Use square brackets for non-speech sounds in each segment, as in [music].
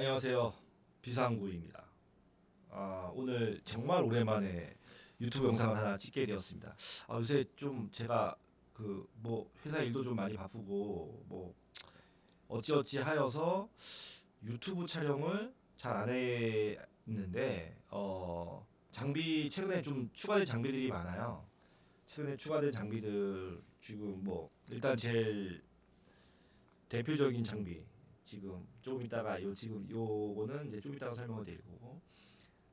안녕하세요. 비상구입니다. 아, 오늘 정말 오랜만에 유튜브 영상을 하나 찍게 되었습니다. 아, 요새 좀 제가 그 뭐 회사 일도 좀 많이 바쁘고 뭐 어찌어찌 하여서 유튜브 촬영을 잘 안 했는데 어 장비 최근에 좀 추가된 장비들이 많아요. 최근에 추가된 장비들 지금 뭐 일단 제일 대표적인 장비 지금 조금 이따가 요 지금 요거는 이제 좀 이따가 설명을 드릴 거고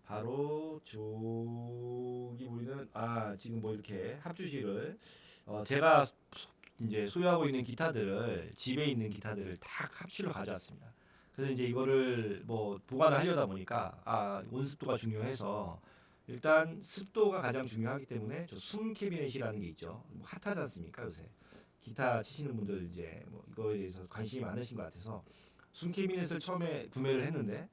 바로 저기 보이는 아 지금 뭐 이렇게 합주실을 어 제가 소- 이제 소유하고 있는 기타들을 집에 있는 기타들을 다 합실로 가져왔습니다. 그래서 이제 이거를 뭐 보관을 하려다 보니까 아 온습도가 중요해서 일단 습도가 가장 중요하기 때문에 저 숨 캐비넷이라는 게 있죠. 뭐 핫하지 않습니까 요새 기타 치시는 분들 이제 뭐 이거에 대해서 관심이 많으신 것 같아서 숨 캐비넷을 처음에 구매를 했는데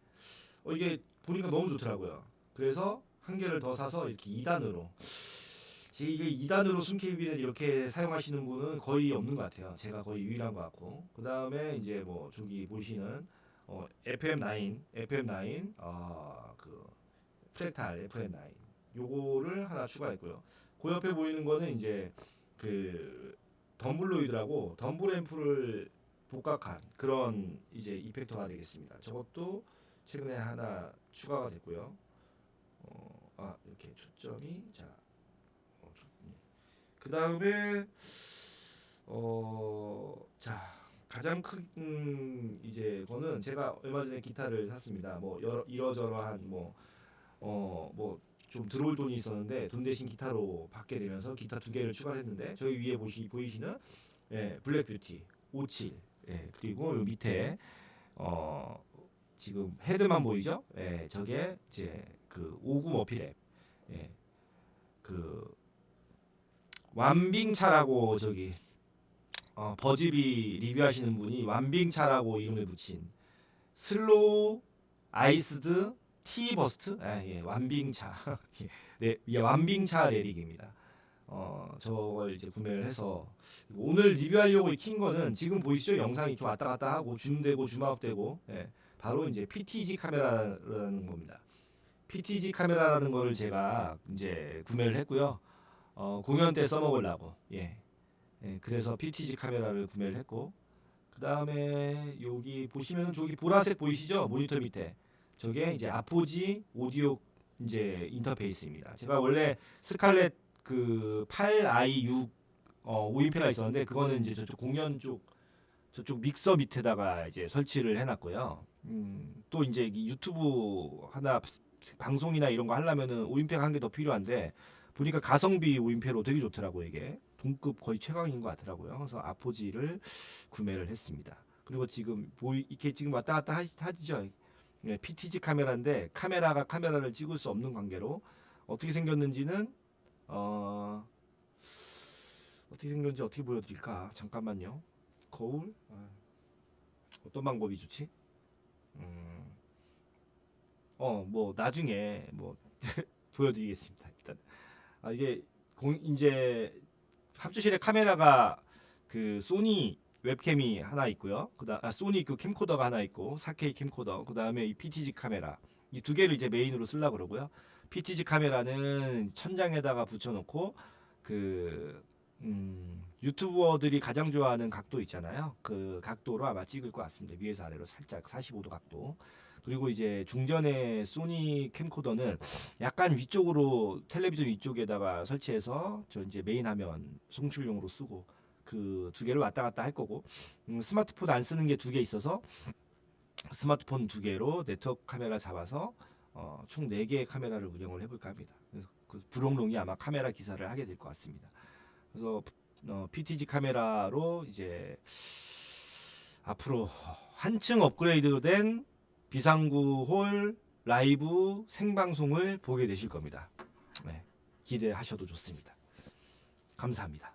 어 이게 보니까 너무 좋더라고요. 그래서 한 개를 더 사서 이렇게 2단으로 이게 2단으로 숨 캐비넷 이렇게 사용하시는 분은 거의 없는 것 같아요. 제가 거의 유일한 것 같고 그 다음에 이제 뭐 저기 보시는 어, FM9, FM9 어 그 프레탈 FM9 요거를 하나 추가했고요. 그 옆에 보이는 거는 이제 그 덤블로이드라고 덤블 앰프를 복각한 그런 이제 이펙터가 되겠습니다. 저것도 최근에 하나 추가가 됐고요. 어, 아 이렇게 초점이 자, 어, 그 다음에 어자 가장 큰 음, 이제 거는 제가 얼마 전에 기타를 샀습니다. 뭐 여러 이러저러한 뭐어뭐 좀 들어올 돈이 있었는데 돈 대신 기타로 받게 되면서 기타 두 개를 추가했는데 저희 위에 보시 보이시는 예, 블랙 뷰티 57 예, 그리고 요 밑에 어 지금 헤드만 보이죠? 예, 저게 이제 그 오구 머피랩 예, 그 완빙차라고 저기 어, 버즈비 리뷰하시는 분이 완빙차라고 이름을 붙인 슬로우 아이스드 티 버스트 아, 예, 완빙차 [laughs] 예, 네, 예, 완빙차 레릭입니다. 어, 저걸 이제 구매를 해서 오늘 리뷰하려고 킨 거는 지금 보이시죠? 영상이 이렇게 왔다 갔다 하고 줌되고 줌아웃되고 예, 바로 이제 PTG 카메라라는 겁니다. PTG 카메라라는 거를 제가 이제 구매를 했고요. 어, 공연 때 써먹으려고 예. 예, 그래서 PTG 카메라를 구매를 했고 그 다음에 여기 보시면 저기 보라색 보이시죠? 모니터 밑에 저게 이제 아포지 오디오 이제 인터페이스입니다. 제가 원래 스칼렛 그 8i6 어, 5인패가 있었는데 그거는 이제 저쪽 공연 쪽 저쪽 믹서 밑에다가 이제 설치를 해놨고요. 음, 또 이제 이 유튜브 하나 방송이나 이런 거 하려면은 5인패가 한 개 더 필요한데 보니까 가성비 5인패로 되게 좋더라고 이게 동급 거의 최강인 것 같더라고요. 그래서 아포지를 구매를 했습니다. 그리고 지금 보이 이렇게 지금 왔다 갔다 하시, 하죠. 네, PTG 카메라인데 카메라가 카메라를 찍을 수 없는 관계로 어떻게 생겼는지는 어 어떻게 생겼는지 어떻게 보여드릴까? 잠깐만요. 거울 아, 어떤 방법이 좋지? 음, 어뭐 나중에 뭐 [laughs] 보여드리겠습니다. 일단 아 이게 공 이제 합주실에 카메라가 그 소니 웹캠이 하나 있고요. 그다음 아, 소니 그 캠코더가 하나 있고 4K 캠코더. 그다음에 이 PTG 카메라. 이 두 개를 이제 메인으로 쓰려고 그러고요. PTG 카메라는 천장에다가 붙여 놓고 그 음, 유튜버들이 가장 좋아하는 각도 있잖아요. 그 각도로 아마 찍을 것 같습니다. 위에서 아래로 살짝 45도 각도. 그리고 이제 중전의 소니 캠코더는 약간 위쪽으로 텔레비전 위쪽에다가 설치해서 저 이제 메인 화면 송출용으로 쓰고 그 두 개를 왔다 갔다 할 거고 음, 스마트폰 안 쓰는 게 두 개 있어서 스마트폰 두 개로 네트워크 카메라 잡아서 어, 총 네 개의 카메라를 운영을 해볼까 합니다. 그래서 그 부롱롱이 아마 카메라 기사를 하게 될 것 같습니다. 그래서 어, PTG 카메라로 이제 앞으로 한층 업그레이드된 비상구 홀 라이브 생방송을 보게 되실 겁니다. 네, 기대하셔도 좋습니다. 감사합니다.